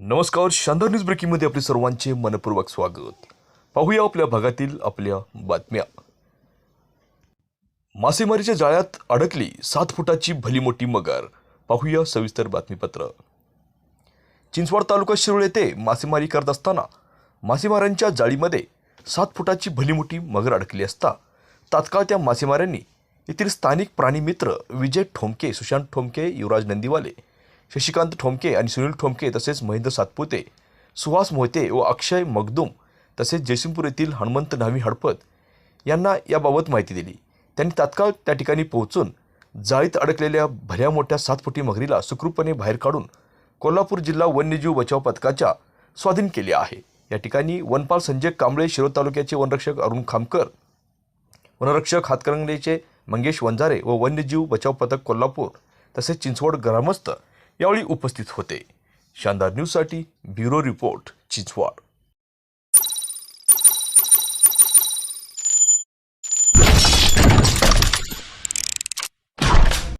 नमस्कार शानदार न्यूज ब्रेकिंगमध्ये आपले सर्वांचे मनपूर्वक स्वागत. पाहूया आपल्या भागातील आपल्या बातम्या. मासेमारीच्या जाळ्यात अडकली सात फुटाची भली मोठी मगर. पाहूया सविस्तर बातमीपत्र. चिंचवड तालुका शिरोळ येथे मासेमारी करत असताना मासेमारांच्या जाळीमध्ये सात फुटाची भली मोठी मगर अडकली असता तात्काळ त्या मासेमाऱ्यांनी येथील स्थानिक प्राणीमित्र विजय ठोमके सुशांत ठोमके युवराज नंदीवाले शशिकांत ठोमके आणि सुनील ठोमके तसेच महेंद्र सातपुते सुहास मोहिते व अक्षय मगदूम तसेच जयसिंगपूर येथील हनुमंत न्हावी हडपत यांना याबाबत माहिती दिली. त्यांनी तात्काळ त्या ठिकाणी पोहोचून जाळीत अडकलेल्या भल्या मोठ्या सातफुटी मगरीला सुखरूपपणे बाहेर काढून कोल्हापूर जिल्हा वन्यजीव बचाव पथकाच्या स्वाधीन केले आहे. या ठिकाणी वनपाल संजय कांबळे शिरोळ तालुक्याचे वनरक्षक अरुण खामकर वनरक्षक हातकरंगलेचे मंगेश वंजारे व वन्यजीव बचाव पथक कोल्हापूर तसेच चिंचवड ग्रामस्थ यावेळी उपस्थित होते. शानदार न्यूजसाठी ब्युरो रिपोर्ट चिंचवड.